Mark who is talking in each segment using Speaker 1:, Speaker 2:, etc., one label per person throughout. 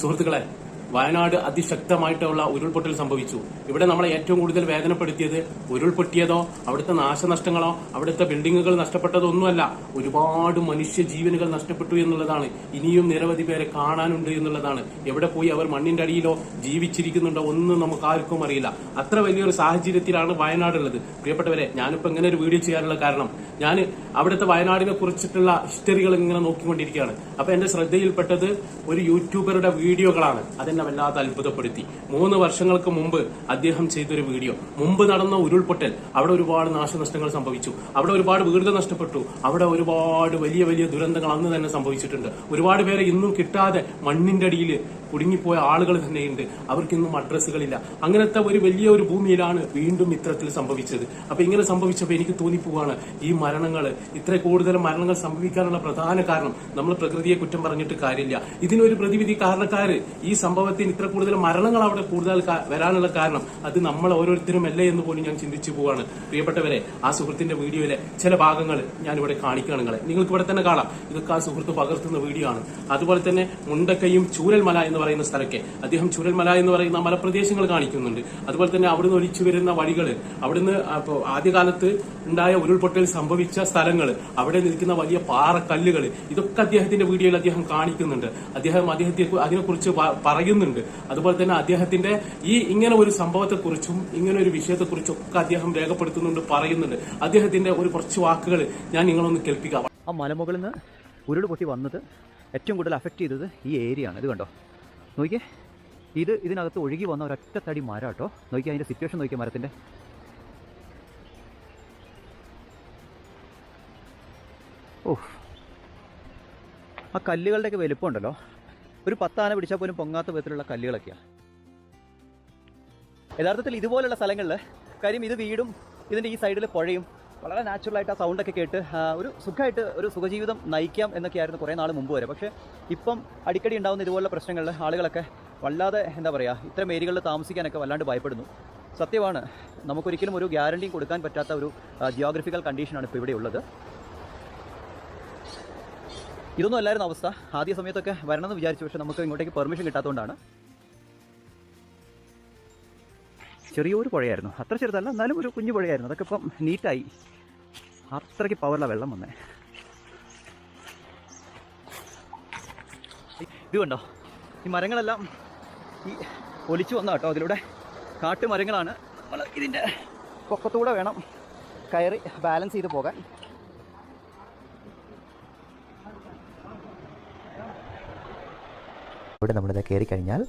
Speaker 1: സുഹൃത്തുക്കളെ വയനാട് അതിശക്തമായിട്ടുള്ള ഉരുൾപൊട്ടൽ സംഭവിച്ചു. ഇവിടെ നമ്മളെ ഏറ്റവും കൂടുതൽ വേദനപ്പെടുത്തിയത് ഉരുൾപൊട്ടിയതോ അവിടുത്തെ നാശനഷ്ടങ്ങളോ അവിടുത്തെ ബിൽഡിങ്ങുകൾ നഷ്ടപ്പെട്ടതോ ഒന്നുമല്ല ഒരുപാട് മനുഷ്യ ജീവനുകൾ നഷ്ടപ്പെട്ടു എന്നുള്ളതാണ്. ഇനിയും നിരവധി പേരെ കാണാനുണ്ട് എന്നുള്ളതാണ്. എവിടെ പോയി അവർ മണ്ണിന്റെ അടിയിലോ ജീവിച്ചിരിക്കുന്നുണ്ടോ ഒന്നും നമുക്ക് ആർക്കും അറിയില്ല. അത്ര വലിയൊരു സാഹചര്യത്തിലാണ് വയനാടുള്ളത്. പ്രിയപ്പെട്ടവരെ ഞാനിപ്പോ ഇങ്ങനെ ഒരു വീഡിയോ ചെയ്യാനുള്ള കാരണം ഞാൻ അവിടുത്തെ വയനാടിനെ കുറിച്ചിട്ടുള്ള ഹിസ്റ്ററികൾ ഇങ്ങനെ നോക്കിക്കൊണ്ടിരിക്കുകയാണ്. അപ്പൊ എന്റെ ശ്രദ്ധയിൽപ്പെട്ടത് ഒരു യൂട്യൂബറുടെ വീഡിയോകളാണ്. അതെന്നെ വല്ലാതെ അത്ഭുതപ്പെടുത്തി. മൂന്ന് വർഷങ്ങൾക്ക് മുമ്പ് അദ്ദേഹം ചെയ്തൊരു വീഡിയോ. മുമ്പ് നടന്ന ഉരുൾപൊട്ടൽ അവിടെ ഒരുപാട് നാശനഷ്ടങ്ങൾ സംഭവിച്ചു. അവിടെ ഒരുപാട് വീടുകൾ നഷ്ടപ്പെട്ടു. അവിടെ ഒരുപാട് വലിയ വലിയ ദുരന്തങ്ങൾ അന്ന് തന്നെ സംഭവിച്ചിട്ടുണ്ട്. ഒരുപാട് പേരെ ഇന്നും കിട്ടാതെ മണ്ണിന്റെ അടിയിൽ കുടുങ്ങിപ്പോയ ആളുകൾ തന്നെയുണ്ട്. അവർക്കിന്നും അഡ്രസ്സുകളില്ല. അങ്ങനത്തെ ഒരു വലിയ ഒരു ഭൂമിയിലാണ് വീണ്ടും ഇത്തരത്തിൽ സംഭവിച്ചത്. അപ്പൊ ഇങ്ങനെ സംഭവിച്ചപ്പോൾ എനിക്ക് തോന്നിപ്പോവാണ് ഈ മരണങ്ങൾ. ഇത്ര കൂടുതൽ മരണങ്ങൾ സംഭവിക്കാനുള്ള പ്രധാന കാരണം നമ്മൾ പ്രകൃതിയെ കുറ്റം പറഞ്ഞിട്ട് കാര്യമില്ല. ഇതിനൊരു പ്രതിവിധി കാരണക്കാര് ഈ സംഭവത്തിന് ഇത്ര കൂടുതൽ മരണങ്ങൾ അവിടെ കൂടുതൽ വരാനുള്ള കാരണം അത് നമ്മൾ ഓരോരുത്തരും അല്ലേ എന്ന് പോലും ഞാൻ ചിന്തിച്ചു പോവാണ്. പ്രിയപ്പെട്ടവരെ ആ സുഹൃത്തിന്റെ വീഡിയോയിലെ ചില ഭാഗങ്ങൾ ഞാനിവിടെ കാണിക്കുകയാണ് നിങ്ങളെ. നിങ്ങൾക്ക് ഇവിടെ തന്നെ കാണാം. ഇതൊക്കെ ആ സുഹൃത്ത് പകർത്തുന്ന വീഡിയോ ആണ്. അതുപോലെ തന്നെ മുണ്ടക്കയും ചൂരൽമല എന്ന് പറയുന്ന സ്ഥലക്കെ അദ്ദേഹം ചൂരൽമല എന്ന് പറയുന്ന മലപ്രദേശങ്ങൾ കാണിക്കുന്നുണ്ട്. അതുപോലെ തന്നെ അവിടുന്ന് ഒലിച്ചു വരുന്ന വഴികൾ അവിടുന്ന് ആദ്യകാലത്ത് ഉണ്ടായ ഉരുൾപൊട്ടൽ സംഭവിച്ച സ്ഥലങ്ങൾ അവിടെ നിൽക്കുന്ന വലിയ പാറക്കല്ലുകൾ ഇതൊക്കെ അദ്ദേഹത്തിന്റെ വീഡിയോയിൽ അദ്ദേഹം കാണിക്കുന്നുണ്ട്. അദ്ദേഹം അദ്ദേഹത്തെ അതിനെക്കുറിച്ച് പ- പറയുന്നുണ്ട് അതുപോലെ തന്നെ അദ്ദേഹത്തിന്റെ ഈ ഇങ്ങനെ ഒരു സംഭവത്തെക്കുറിച്ചും ഇങ്ങനെ ഒരു വിഷയത്തെക്കുറിച്ചും ഒക്കെ അദ്ദേഹം രേഖപ്പെടുത്തുന്നുണ്ട് പറയുന്നുണ്ട്. അദ്ദേഹത്തിന്റെ ഒരു കുറച്ച് വാക്കുകൾ ഞാൻ നിങ്ങളൊന്ന് കേൾപ്പിക്കാം.
Speaker 2: ആ മലമുകളിൽ നിന്ന് ഉരുൾ പൊട്ടി വന്നത് ഏറ്റവും കൂടുതൽ അഫക്റ്റ് ചെയ്തത് ഈ ഏരിയ ആണ്. ഇത് കണ്ടോ? നോക്കിയേ. ഇത് ഇതിനകത്ത് ഒഴുകി വന്ന ഒരൊറ്റ തടി മരം കേട്ടോ നോക്കിയാൽ അതിന്റെ സിറ്റുവേഷൻ നോക്കിയാൽ മരത്തിന്റെ ഓ ആ കല്ലുകളുടെയൊക്കെ വലുപ്പമുണ്ടല്ലോ. ഒരു പത്താന പിടിച്ചാൽ പോലും പൊങ്ങാത്ത വിധത്തിലുള്ള കല്ലുകളൊക്കെയാണ്. യഥാർത്ഥത്തിൽ ഇതുപോലുള്ള സ്ഥലങ്ങളിൽ കാര്യം ഇത് വീടും ഇതിന്റെ ഈ സൈഡിൽ പുഴയും വളരെ നാച്ചുറൽ ആയിട്ട് ആ സൗണ്ടൊക്കെ കേട്ട് ഒരു സുഖമായിട്ട് ഒരു സുഖജീവിതം നയിക്കാം എന്നൊക്കെയായിരുന്നു കുറേ നാൾ മുമ്പ് വരെ. പക്ഷേ ഇപ്പം അടിക്കടി ഉണ്ടാകുന്ന ഇതുപോലുള്ള പ്രശ്നങ്ങളിൽ ആളുകളൊക്കെ വല്ലാതെ എന്താ പറയുക ഇത്തരം ഏരിയകളിൽ താമസിക്കാനൊക്കെ വല്ലാണ്ട് ഭയപ്പെടുന്നു. സത്യമാണ് നമുക്കൊരിക്കലും ഒരു ഗ്യാരണ്ടിയും കൊടുക്കാൻ പറ്റാത്ത ഒരു ജിയോഗ്രഫിക്കൽ കണ്ടീഷനാണ് ഇപ്പോൾ ഇവിടെ ഉള്ളത്. ഇതൊന്നും അല്ലായിരുന്നു അവസ്ഥ. ആദ്യ സമയത്തൊക്കെ വരണമെന്ന് വിചാരിച്ചു പക്ഷെ നമുക്ക് ഇങ്ങോട്ടേക്ക് പെർമിഷൻ കിട്ടാത്തതുകൊണ്ടാണ്. ചെറിയൊരു പുഴയായിരുന്നു. അത്ര ചെറുതല്ല എന്നാലും ഒരു കുഞ്ഞു പുഴയായിരുന്നു. അതൊക്കെ ഇപ്പം നീറ്റായി. അത്രയ്ക്ക് പവറിലാണ് വെള്ളം വന്നേ. ഇത് കണ്ടോ? ഈ മരങ്ങളെല്ലാം ഈ ഒലിച്ചു വന്ന കേട്ടോ അതിലൂടെ. കാട്ടുമരങ്ങളാണ്. നമ്മൾ ഇതിന്റെ പൊക്കത്തൂടെ വേണം കയറി ബാലൻസ് ചെയ്ത് പോകാൻ.
Speaker 3: ഇവിടെ നമ്മളിത് കയറി കഴിഞ്ഞാൽ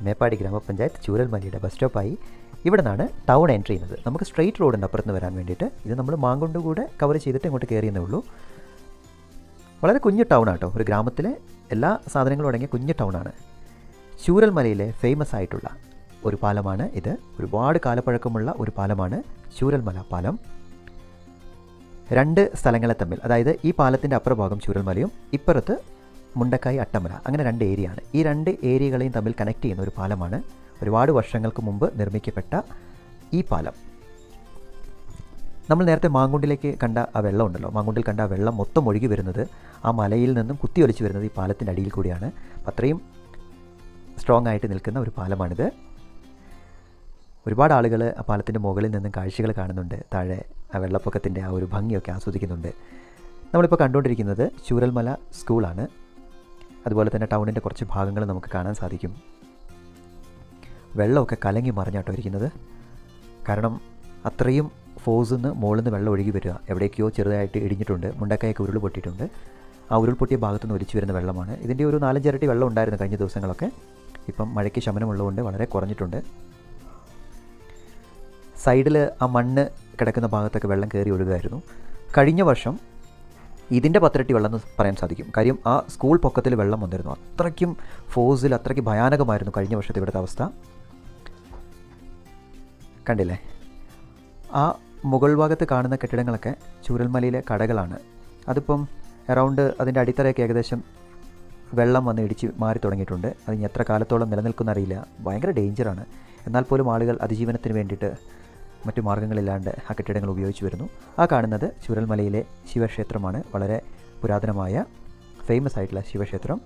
Speaker 3: മേപ്പാടി ഗ്രാമപഞ്ചായത്ത് ചൂരൽമലയുടെ ബസ് സ്റ്റോപ്പായി ഇവിടെ നിന്നാണ് ടൗൺ എൻട്രി ചെയ്യുന്നത്. നമുക്ക് സ്ട്രെയിറ്റ് റോഡിന്റെ അപ്പുറത്ത് വരാൻ വേണ്ടിയിട്ട് ഇത് നമ്മൾ മാങ്കൊണ്ട് കൂടെ കവർ ചെയ്തിട്ട് ഇങ്ങോട്ട് കയറിയെന്നേ ഉള്ളൂ. വളരെ കുഞ്ഞു ടൗൺ ആട്ടോ. ഒരു ഗ്രാമത്തിലെ എല്ലാ സാധനങ്ങളും അടങ്ങിയ കുഞ്ഞു ടൗണാണ് ചൂരൽമലയിലെ ഫേമസ് ആയിട്ടുള്ള ഒരു പാലമാണ് ഇത്. ഒരുപാട് കാലപ്പഴക്കമുള്ള ഒരു പാലമാണ് ചൂരൽമല പാലം. രണ്ട് സ്ഥലങ്ങളെ തമ്മിൽ അതായത് ഈ പാലത്തിന്റെ അപ്പുറഭാഗം ചൂരൽമലയും ഇപ്പുറത്ത് മുണ്ടക്കായി അട്ടമല അങ്ങനെ രണ്ട് ഏരിയ ആണ് ഈ രണ്ട് ഏരിയകളെയും തമ്മിൽ കണക്ട് ചെയ്യുന്ന ഒരു പാലമാണ്. ഒരുപാട് വർഷങ്ങൾക്ക് മുമ്പ് നിർമ്മിക്കപ്പെട്ട ഈ പാലം. നമ്മൾ നേരത്തെ മാങ്കുണ്ടിലേക്ക് കണ്ട ആ വെള്ളം ഉണ്ടല്ലോ. മാങ്കുണ്ടിൽ കണ്ട ആ വെള്ളം മൊത്തം ഒഴുകി വരുന്നത് ആ മലയിൽ നിന്നും കുത്തിയൊലിച്ച് വരുന്നത് ഈ പാലത്തിന്റെ അടിയിൽ കൂടിയാണ്. അത്രയും സ്ട്രോങ് ആയിട്ട് നിൽക്കുന്ന ഒരു പാലമാണിത്. ഒരുപാട് ആളുകൾ ആ പാലത്തിന്റെ മുകളിൽ നിന്നും കാഴ്ചകൾ കാണുന്നുണ്ട്. താഴെ ആ വെള്ളപ്പൊക്കത്തിന്റെ ആ ഒരു ഭംഗിയൊക്കെ ആസ്വദിക്കുന്നുണ്ട്. നമ്മളിപ്പോൾ കണ്ടുകൊണ്ടിരിക്കുന്നത് ചൂരൽമല സ്കൂളാണ് അതുപോലെ തന്നെ ടൗണിന്റെ കുറച്ച് ഭാഗങ്ങൾ നമുക്ക് കാണാൻ സാധിക്കും. വെള്ളമൊക്കെ കലങ്ങി മറിഞ്ഞാട്ടോ ഇരിക്കുന്നത്. കാരണം അത്രയും ഫോഴ്സിൽ നിന്ന് മുകളിൽ നിന്ന് വെള്ളം ഒഴുകി വരിക. എവിടേക്കോ ചെറുതായിട്ട് ഇടിഞ്ഞിട്ടുണ്ട്. മുണ്ടക്കായൊക്കെ ഉരുൾ പൊട്ടിയിട്ടുണ്ട്. ആ ഉരുൾപൊട്ടിയ ഭാഗത്തുനിന്ന് ഒലിച്ചു വരുന്ന വെള്ളമാണ്. ഇതിന്റെ ഒരു നാലഞ്ചിരട്ടി വെള്ളം ഉണ്ടായിരുന്നു കഴിഞ്ഞ ദിവസങ്ങളൊക്കെ. ഇപ്പം മഴയ്ക്ക് ശമനമുള്ളതുകൊണ്ട് വളരെ കുറഞ്ഞിട്ടുണ്ട്. സൈഡിൽ ആ മണ്ണ് കിടക്കുന്ന ഭാഗത്തൊക്കെ വെള്ളം കയറി ഒഴുകുമായിരുന്നു കഴിഞ്ഞ വർഷം ഇതിന്റെ പത്തിരട്ടി വെള്ളം എന്ന് പറയാൻ സാധിക്കും. കാര്യം ആ സ്കൂൾ പൊക്കത്തിൽ വെള്ളം വന്നിരുന്നു. അത്രയ്ക്കും ഫോഴ്സിൽ അത്രയ്ക്ക് ഭയാനകമായിരുന്നു കഴിഞ്ഞ വർഷത്തെ ഇവിടുത്തെ അവസ്ഥ. കണ്ടില്ലേ? ആ മുകൾ ഭാഗത്ത് കാണുന്ന കെട്ടിടങ്ങളൊക്കെ ചൂരൽമലയിലെ കടകളാണ്. അതിപ്പം അറൗണ്ട് അതിന്റെ അടിത്തറയൊക്കെ ഏകദേശം വെള്ളം വന്ന് ഇടിച്ച് മാറി തുടങ്ങിയിട്ടുണ്ട്. അത് ഇനി എത്ര കാലത്തോളം നിലനിൽക്കുന്ന അറിയില്ല. ഭയങ്കര ഡേഞ്ചറാണ് എന്നാൽ പോലും ആളുകൾ അതിജീവനത്തിന് വേണ്ടിയിട്ട് മറ്റു മാർഗങ്ങളില്ലാണ്ട് ആ കെട്ടിടങ്ങൾ ഉപയോഗിച്ച് വരുന്നു. ആ കാണുന്നത് ചുരൽമലയിലെ ശിവക്ഷേത്രമാണ്. വളരെ പുരാതനമായ ഫേമസ് ആയിട്ടുള്ള ശിവക്ഷേത്രം.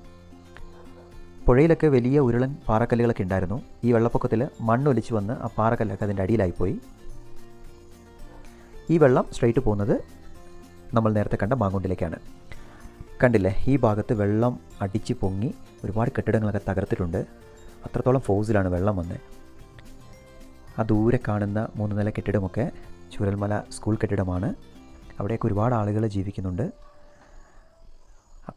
Speaker 3: പുഴയിലൊക്കെ വലിയ ഉരുളൻ പാറക്കല്ലുകളൊക്കെ ഉണ്ടായിരുന്നു. ഈ വെള്ളപ്പൊക്കത്തിൽ മണ്ണൊലിച്ച് വന്ന് ആ പാറക്കല്ലൊക്കെ അതിന്റെ അടിയിലായിപ്പോയി. ഈ വെള്ളം സ്ട്രെയിറ്റ് പോകുന്നത് നമ്മൾ നേരത്തെ കണ്ട മാങ്കുണ്ടിലേക്കാണ് കണ്ടില്ലേ ഈ ഭാഗത്ത് വെള്ളം അടിച്ച് പൊങ്ങി ഒരുപാട് കെട്ടിടങ്ങളൊക്കെ തകർത്തിട്ടുണ്ട്. അത്രത്തോളം ഫോഴ്സിലാണ് വെള്ളം വന്നത് ആ ദൂരെ കാണുന്ന മൂന്ന് നില കെട്ടിടമൊക്കെ ചൂരൽമല സ്കൂൾ കെട്ടിടമാണ്. അവിടെയൊക്കെ ഒരുപാട് ആളുകൾ ജീവിക്കുന്നുണ്ട്.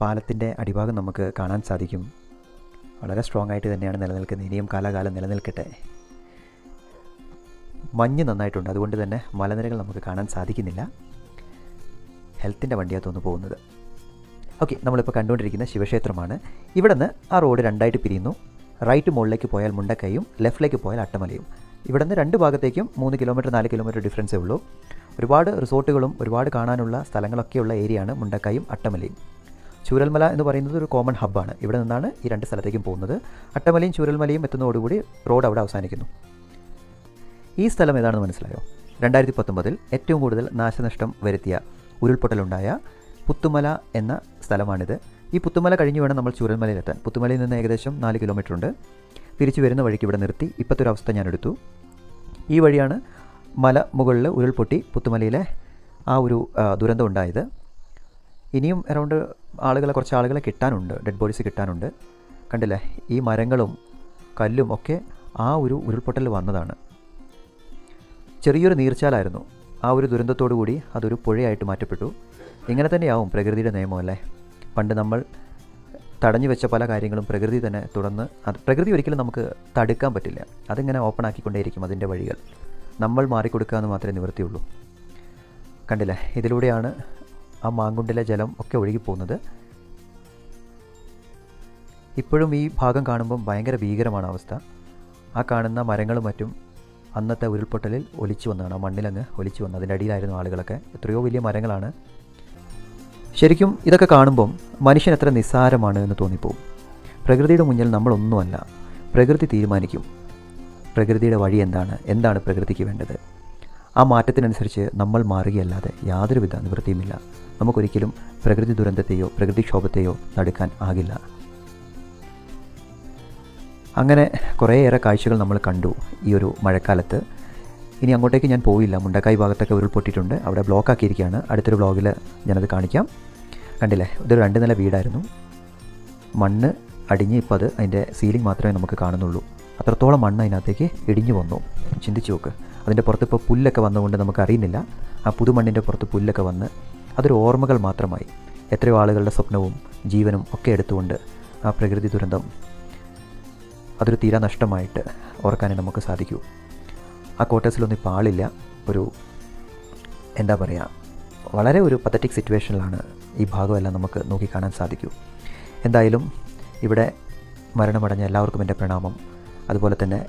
Speaker 3: പാലത്തിന്റെ അടിഭാഗം നമുക്ക് കാണാൻ സാധിക്കും. വളരെ സ്ട്രോങ് ആയിട്ട് തന്നെയാണ് നിലനിൽക്കുന്നത്. ഇനിയും കാലാകാലം നിലനിൽക്കട്ടെ. മഞ്ഞ് നന്നായിട്ടുണ്ട്. അതുകൊണ്ട് തന്നെ മലനിരകൾ നമുക്ക് കാണാൻ സാധിക്കുന്നില്ല. ഹെൽത്തിന്റെ വണ്ടിയാണ് തോന്നുന്നു പോകുന്നത്. ഓക്കെ നമ്മളിപ്പോൾ കണ്ടുകൊണ്ടിരിക്കുന്ന ശിവക്ഷേത്രമാണ്. ഇവിടെ നിന്ന് ആ റോഡ് രണ്ടായിട്ട് പിരിയുന്നു. റൈറ്റ് മുകളിലേക്ക് പോയാൽ മുണ്ടക്കയും ലെഫ്റ്റിലേക്ക് പോയാൽ അട്ടമലയും. ഇവിടെ നിന്ന് രണ്ട് ഭാഗത്തേക്കും മൂന്ന് കിലോമീറ്റർ നാല് കിലോമീറ്റർ ഡിഫറൻസേ ഉള്ളൂ. ഒരുപാട് റിസോർട്ടുകളും ഒരുപാട് കാണാനുള്ള സ്ഥലങ്ങളൊക്കെയുള്ള ഏരിയയാണ് മുണ്ടക്കായും അട്ടമലയും. ചൂരൽമല എന്ന് പറയുന്നത് ഒരു കോമൺ ഹബ്ബാണ് ഇവിടെ നിന്നാണ് ഈ രണ്ട് സ്ഥലത്തേക്കും പോകുന്നത്. അട്ടമലയും ചൂരൽമലയും എത്തുന്നതോടുകൂടി റോഡ് അവിടെ അവസാനിക്കുന്നു. ഈ സ്ഥലം ഏതാണെന്ന് മനസ്സിലായോ? രണ്ടായിരത്തി പത്തൊമ്പതിൽ ഏറ്റവും കൂടുതൽ നാശനഷ്ടം വരുത്തിയ ഉരുൾപൊട്ടലുണ്ടായ പുത്തുമല എന്ന സ്ഥലമാണിത്. ഈ പുത്തുമല കഴിഞ്ഞ് വേണം നമ്മൾ ചൂരൽമലയിലെത്താൻ. പുത്തുമലയിൽ നിന്ന് ഏകദേശം നാല് കിലോമീറ്റർ ഉണ്ട്. തിരിച്ചു വരുന്ന വഴിക്ക് ഇവിടെ നിർത്തി. ഇപ്പോഴത്തെ ഒരു അവസ്ഥ ഞാൻ എടുത്തു ഈ വഴിയാണ് മല മുകളിൽ ഉരുൾപൊട്ടി പുത്തുമലയിലെ ആ ഒരു ദുരന്തം ഉണ്ടായത്. ഇനിയും അറൗണ്ട് ആളുകളെ കുറച്ച് ആളുകളെ കിട്ടാനുണ്ട്. ഡെഡ് ബോഡീസ് കിട്ടാനുണ്ട്. കണ്ടില്ലേ? ഈ മരങ്ങളും കല്ലും ഒക്കെ ആ ഒരു ഉരുൾപൊട്ടൽ വന്നതാണ്. ചെറിയൊരു നീർച്ചാലായിരുന്നു. ആ ഒരു ദുരന്തത്തോടു കൂടി അതൊരു പുഴയായിട്ട് മാറ്റപ്പെട്ടു. ഇങ്ങനെ തന്നെയാവും പ്രകൃതിയുടെ നിയമം അല്ലേ? പണ്ട് നമ്മൾ തടഞ്ഞു വെച്ച പല കാര്യങ്ങളും പ്രകൃതി തന്നെ തുടർന്ന് അത് പ്രകൃതി ഒരിക്കലും നമുക്ക് തടുക്കാൻ പറ്റില്ല. അതിങ്ങനെ ഓപ്പൺ ആക്കിക്കൊണ്ടേയിരിക്കും അതിന്റെ വഴികൾ. നമ്മൾ മാറിക്കൊടുക്കുക എന്ന് മാത്രമേ നിവൃത്തിയുള്ളൂ. കണ്ടില്ലേ? ഇതിലൂടെയാണ് ആ മാങ്കുണ്ടിലെ ജലം ഒക്കെ ഒഴുകിപ്പോകുന്നത് ഇപ്പോഴും ഈ ഭാഗം കാണുമ്പം ഭയങ്കര ഭീകരമാണ് അവസ്ഥ. ആ കാണുന്ന മരങ്ങളും മറ്റും അന്നത്തെ ഉരുൾപൊട്ടലിൽ ഒലിച്ചു വന്നതാണ്. ആ മണ്ണിലങ്ങ് ഒലിച്ചു വന്നത് അതിന്റെ അടിയിലായിരുന്നു ആളുകളൊക്കെ. എത്രയോ വലിയ മരങ്ങളാണ്. ശരിക്കും ഇതൊക്കെ കാണുമ്പം മനുഷ്യൻ എത്ര നിസ്സാരമാണ് എന്ന് തോന്നിപ്പോവും. പ്രകൃതിയുടെ മുന്നിൽ നമ്മളൊന്നുമല്ല. പ്രകൃതി തീരുമാനിക്കും. പ്രകൃതിയുടെ വഴി എന്താണ്? എന്താണ് പ്രകൃതിക്ക് വേണ്ടത്? ആ മാറ്റത്തിനനുസരിച്ച് നമ്മൾ മാറുകയല്ലാതെ യാതൊരുവിധ നിവൃത്തിയുമില്ല. നമുക്കൊരിക്കലും പ്രകൃതി ദുരന്തത്തെയോ പ്രകൃതിക്ഷോഭത്തെയോ തടുക്കാൻ ആകില്ല. അങ്ങനെ കുറേയേറെ കാഴ്ചകൾ നമ്മൾ കണ്ടു ഈ ഒരു മഴക്കാലത്ത്. ഇനി അങ്ങോട്ടേക്ക് ഞാൻ പോയില്ല. മുണ്ടക്കായ് ഭാഗത്തൊക്കെ ഉരുൾപൊട്ടിയിട്ടുണ്ട് അവിടെ ബ്ലോക്ക് ആക്കിയിരിക്കുകയാണ്. അടുത്തൊരു ബ്ലോഗിൽ ഞാനത് കാണിക്കാം. കണ്ടില്ലേ? ഇതൊരു രണ്ട് നില വീടായിരുന്നു. മണ്ണ് അടിഞ്ഞ് ഇപ്പോൾ അത് അതിന്റെ സീലിംഗ് മാത്രമേ നമുക്ക് കാണുന്നുള്ളൂ. അത്രത്തോളം മണ്ണ് അതിനകത്തേക്ക് ഇടിഞ്ഞു വന്നു. ചിന്തിച്ചു നോക്ക്. അതിന്റെ പുറത്ത് ഇപ്പോൾ പുല്ലൊക്കെ വന്നുകൊണ്ട് നമുക്ക് അറിയുന്നില്ല. ആ പുതുമണ്ണിന്റെ പുറത്ത് പുല്ലൊക്കെ വന്ന് അതൊരു ഓർമ്മകൾ മാത്രമായി. എത്രയോ ആളുകളുടെ സ്വപ്നവും ജീവനും ഒക്കെ എടുത്തുകൊണ്ട് ആ പ്രകൃതി ദുരന്തം അതൊരു തീരാനഷ്ടമായിട്ട് ഓർക്കാനേ നമുക്ക് സാധിക്കൂ. ആ ക്വാർട്ടേഴ്സിലൊന്നും ഇപ്പോൾ ആളില്ല. ഒരു എന്താ പറയുക വളരെ ഒരു പത്തറ്റിക് സിറ്റുവേഷനിലാണ് ഈ ഭാഗമെല്ലാം നമുക്ക് നോക്കിക്കാണാൻ സാധിക്കൂ. എന്തായാലും ഇവിടെ മരണമടഞ്ഞ എല്ലാവർക്കും എന്റെ പ്രണാമം. അതുപോലെ തന്നെ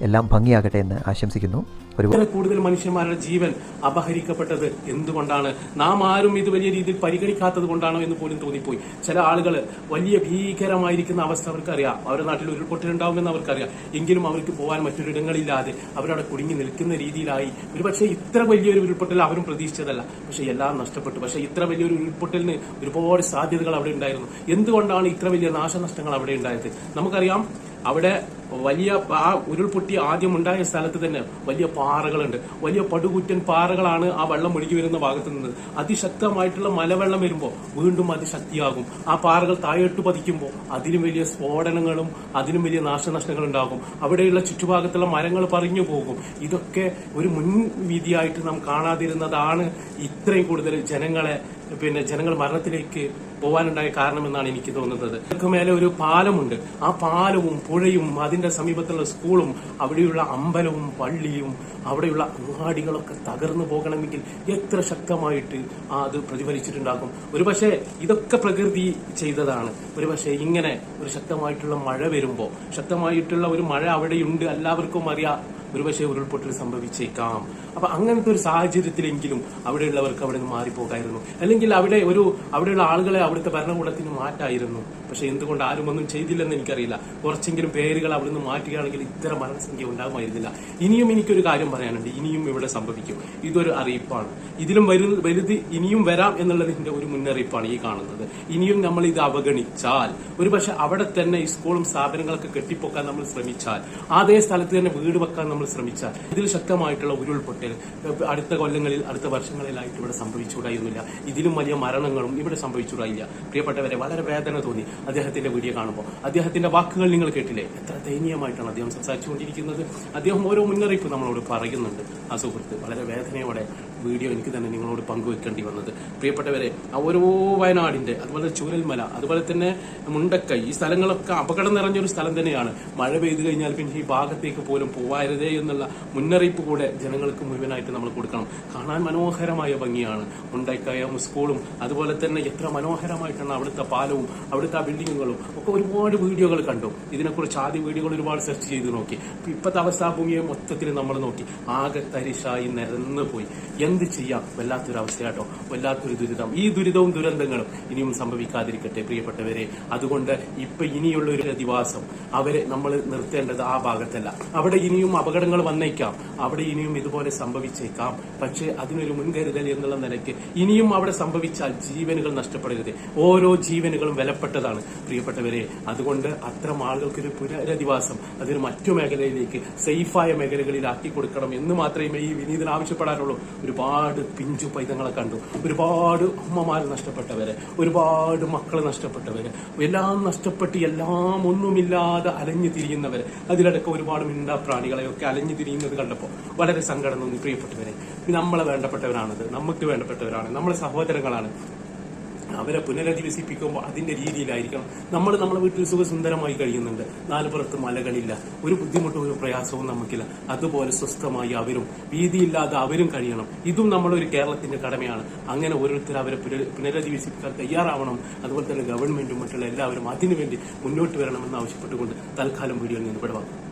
Speaker 3: എല്ലാം ഭംഗിയാകട്ടെ എന്ന് ആശംസിക്കുന്നു. ഒരു
Speaker 1: കൂടുതൽ മനുഷ്യന്മാരുടെ ജീവൻ അപഹരിക്കപ്പെട്ടത് എന്തുകൊണ്ടാണ്? നാം ആരും ഇത് വലിയ രീതിയിൽ പരിഗണിക്കാത്തത് കൊണ്ടാണോ എന്ന് പോലും തോന്നിപ്പോയി. ചില ആളുകൾ വലിയ ഭീകരമായിരിക്കുന്ന അവസ്ഥ അവർക്കറിയാം. അവരുടെ നാട്ടിൽ ഉരുൾപൊട്ടലുണ്ടാവുമെന്ന് അവർക്കറിയാം. എങ്കിലും അവർക്ക് പോകാൻ മറ്റൊരിടങ്ങളില്ലാതെ അവരവിടെ കുടുങ്ങി നിൽക്കുന്ന രീതിയിലായി. ഒരുപക്ഷെ ഇത്ര വലിയൊരു ഉരുൾപൊട്ടൽ അവരും പ്രതീക്ഷിച്ചതല്ല. പക്ഷേ എല്ലാം നഷ്ടപ്പെട്ടു. പക്ഷേ ഇത്ര വലിയൊരു ഉരുൾപൊട്ടലിന് ഒരുപാട് സാധ്യതകൾ അവിടെ ഉണ്ടായിരുന്നു. എന്തുകൊണ്ടാണ് ഇത്ര വലിയ നാശനഷ്ടങ്ങൾ അവിടെ ഉണ്ടായത്? നമുക്കറിയാം അവിടെ വലിയ ആ ഉരുൾപൊട്ടി ആദ്യം ഉണ്ടായ സ്ഥലത്ത് തന്നെ വലിയ പാറകളുണ്ട്. വലിയ പടുകുറ്റൻ പാറകളാണ് ആ വെള്ളം ഒഴുകി വരുന്ന ഭാഗത്ത് നിന്ന് അതിശക്തമായിട്ടുള്ള മലവെള്ളം വരുമ്പോൾ വീണ്ടും അതിശക്തിയാകും ആ പാറകൾ താഴോട്ട് പതിക്കുമ്പോൾ അതിനും വലിയ സ്ഫോടനങ്ങളും അതിനും വലിയ നാശനഷ്ടങ്ങളും ഉണ്ടാകും. അവിടെയുള്ള ചുറ്റുഭാഗത്തുള്ള മരങ്ങൾ പറഞ്ഞു പോകും. ഇതൊക്കെ ഒരു മുൻവിധിയായിട്ട് നാം കാണാതിരുന്നതാണ് ഇത്രയും കൂടുതൽ ജനങ്ങളെ പിന്നെ ജനങ്ങൾ മരണത്തിലേക്ക് പോകാനുണ്ടായ കാരണമെന്നാണ് എനിക്ക് തോന്നുന്നത്. ഇതിற்கு മേലെ ഒരു പാലമുണ്ട്. ആ പാലവും പുഴയും അതിന്റെ സമീപത്തുള്ള സ്കൂളും അവിടെയുള്ള അമ്പലവും പള്ളിയും അവിടെയുള്ള അങ്ങാടികളൊക്കെ തകർന്നു പോകണമെങ്കിൽ എത്ര ശക്തമായിട്ട് അത് പ്രതിഫലിച്ചിട്ടുണ്ടാകും. ഒരുപക്ഷെ ഇതൊക്കെ പ്രകൃതി ചെയ്തതാണ്. ഒരുപക്ഷെ ഇങ്ങനെ ഒരു ശക്തമായിട്ടുള്ള മഴ വരുമ്പോൾ ശക്തമായിട്ടുള്ള ഒരു മഴ അവിടെയുണ്ട് എല്ലാവർക്കും അറിയാം. ഒരുപക്ഷെ ഉരുൾപൊട്ടൽ സംഭവിച്ചേക്കാം. അപ്പൊ അങ്ങനത്തെ ഒരു സാഹചര്യത്തിലെങ്കിലും അവിടെയുള്ളവർക്ക് അവിടെ നിന്ന് മാറിപ്പോകായിരുന്നു. അല്ലെങ്കിൽ അവിടെ ഒരു അവിടെയുള്ള ആളുകളെ അവിടുത്തെ ഭരണകൂടത്തിന് മാറ്റായിരുന്നു. പക്ഷെ എന്തുകൊണ്ട് ആരും ഒന്നും ചെയ്തില്ലെന്ന് എനിക്കറിയില്ല. കുറച്ചെങ്കിലും പേരുകൾ അവിടെ നിന്ന് മാറ്റുകയാണെങ്കിൽ ഇത്തരം മരണസംഖ്യ ഉണ്ടാകുമായിരുന്നില്ല. ഇനിയും എനിക്കൊരു കാര്യം പറയാനുണ്ട്. ഇനിയും ഇവിടെ സംഭവിക്കും. ഇതൊരു അറിയിപ്പാണ്. ഇതിലും വരു- വലുത് ഇനിയും വരാം എന്നുള്ളതിന്റെ ഒരു മുന്നറിയിപ്പാണ് ഈ കാണുന്നത്. ഇനിയും നമ്മൾ ഇത് അവഗണിച്ചാൽ ഒരുപക്ഷെ അവിടെ തന്നെ ഈ സ്കൂളും സ്ഥാപനങ്ങളൊക്കെ കെട്ടിപ്പൊക്കാൻ നമ്മൾ ശ്രമിച്ചാൽ അതേ സ്ഥലത്ത് തന്നെ വീട് വെക്കാൻ നമ്മൾ ശ്രമിച്ചാൽ ഇതിൽ ശക്തമായിട്ടുള്ള ഉരുൾപൊട്ടൽ അടുത്ത കൊല്ലങ്ങളിൽ അടുത്ത വർഷങ്ങളിലായിട്ട് ഇവിടെ സംഭവിച്ചുകൂടായിരുന്നില്ല. ഇതിലും വലിയ മരണങ്ങളും ഇവിടെ സംഭവിച്ചുകൂടായില്ല. പ്രിയപ്പെട്ടവരെ വളരെ വേദന തോന്നി അദ്ദേഹത്തിന്റെ വീഡിയോ കാണുമ്പോൾ. അദ്ദേഹത്തിന്റെ വാക്കുകൾ നിങ്ങൾ കേട്ടില്ലേ? എത്ര ദയനീയമായിട്ടാണ് അദ്ദേഹം സംസാരിച്ചുകൊണ്ടിരിക്കുന്നത്. അദ്ദേഹം ഓരോ മുന്നറിയിപ്പ് നമ്മളോട് പറയുന്നുണ്ട്. ആ സുഹൃത്ത് വളരെ വേദനയോടെ വീഡിയോ എനിക്ക് തന്നെ നിങ്ങളോട് പങ്കുവെക്കേണ്ടി വന്നത്. പ്രിയപ്പെട്ടവരെ ആ ഓരോ വയനാടിന്റെ അതുപോലെ ചൂരൽമല അതുപോലെ തന്നെ മുണ്ടക്കൈ ഈ സ്ഥലങ്ങളൊക്കെ അപകടം നിറഞ്ഞൊരു സ്ഥലം തന്നെയാണ്. മഴ പെയ്തു കഴിഞ്ഞാൽ പിന്നെ ഈ ഭാഗത്തേക്ക് പോലും പോവാരുതേ എന്നുള്ള മുന്നറിയിപ്പ് കൂടെ ജനങ്ങൾക്ക് മുഴുവനായിട്ട് നമ്മൾ കൊടുക്കണം. കാണാൻ മനോഹരമായ ഭംഗിയാണ്. മുണ്ടക്കായ സ്കൂളും അതുപോലെ തന്നെ എത്ര മനോഹരമായിട്ടാണ് അവിടുത്തെ പാലവും അവിടുത്തെ ആ ബിൽഡിങ്ങുകളും ഒക്കെ ഒരുപാട് വീഡിയോകൾ കണ്ടു. ഇതിനെക്കുറിച്ച് ആദ്യം വീഡിയോകൾ ഒരുപാട് സെർച്ച് ചെയ്ത് നോക്കി. ഇപ്പോഴത്തെ അവസ്ഥാഭൂമിയെ മൊത്തത്തിൽ നമ്മൾ നോക്കി. ആകെ തരിശായി നിരന്ന് പോയി എന്ത് ചെയ്യാം? വല്ലാത്തൊരു അവസ്ഥയാട്ടോ വല്ലാത്തൊരു ദുരിതം. ഈ ദുരിതവും ദുരന്തങ്ങളും ഇനിയും സംഭവിക്കാതിരിക്കട്ടെ പ്രിയപ്പെട്ടവരെ. അതുകൊണ്ട് ഇപ്പൊ ഇനിയുള്ള ഒരു അധിവാസം അവരെ നമ്മൾ നിർത്തേണ്ടത് ആ ഭാഗത്തല്ല. അവിടെ ഇനിയും അപകടങ്ങൾ വന്നേക്കാം. അവിടെ ഇനിയും ഇതുപോലെ സംഭവിച്ചേക്കാം. പക്ഷേ അതിനൊരു മുൻകരുതൽ എന്നുള്ള നിലയ്ക്ക് ഇനിയും അവിടെ സംഭവിച്ചാൽ ജീവനുകൾ നഷ്ടപ്പെടരുത്. ഓരോ ജീവനുകളും വിലപ്പെട്ടതാണ് പ്രിയപ്പെട്ടവരെ. അതുകൊണ്ട് അത്തരം ആളുകൾക്കൊരു പുനരധിവാസം അതൊരു മറ്റു മേഖലയിലേക്ക് സേഫായ മേഖലകളിലാക്കി കൊടുക്കണം എന്ന് മാത്രമേ ഈ വിനീതൻ ആവശ്യപ്പെടാനുള്ളൂ. ഒരുപാട് പിഞ്ചു പൈതങ്ങളെ കണ്ടു. ഒരുപാട് അമ്മമാർ നഷ്ടപ്പെട്ടവരെ ഒരുപാട് മക്കൾ നഷ്ടപ്പെട്ടവര് എല്ലാം നഷ്ടപ്പെട്ട് എല്ലാം ഒന്നുമില്ലാതെ അലഞ്ഞു തിരിയുന്നവരെ. അതിലടക്കം ഒരുപാട് മിണ്ടാ പ്രാണികളെയൊക്കെ അലഞ്ഞു തിരിയുന്നത് കണ്ടപ്പോൾ വളരെ സങ്കടം തോന്നി. പ്രിയപ്പെട്ടവരെ നമ്മളെ വേണ്ടപ്പെട്ടവരാണത്. നമുക്ക് വേണ്ടപ്പെട്ടവരാണ്. നമ്മളെ സഹോദരങ്ങളാണ്. അവരെ പുനരധിവസിപ്പിക്കുമ്പോൾ അതിന്റെ രീതിയിലായിരിക്കണം. നമ്മൾ നമ്മുടെ വീട്ടിൽ സുഖസുന്ദരമായി കഴിയുന്നുണ്ട്. നാലുപുറത്ത് മലകളില്ല. ഒരു ബുദ്ധിമുട്ടും ഒരു പ്രയാസവും നമുക്കില്ല. അതുപോലെ സ്വസ്ഥമായി അവരും ഭീതിയില്ലാതെ അവരും കഴിയണം. ഇതും നമ്മളൊരു കേരളത്തിന്റെ കടമയാണ്. അങ്ങനെ ഓരോരുത്തർ അവരെ പുനരധിവസിപ്പിക്കാൻ തയ്യാറാവണം. അതുപോലെ തന്നെ ഗവൺമെന്റും മറ്റുള്ള എല്ലാവരും അതിനുവേണ്ടി മുന്നോട്ട് വരണമെന്ന് ആവശ്യപ്പെട്ടുകൊണ്ട് തൽക്കാലം വീഡിയോയിൽ നിന്ന് വിടവാക്കും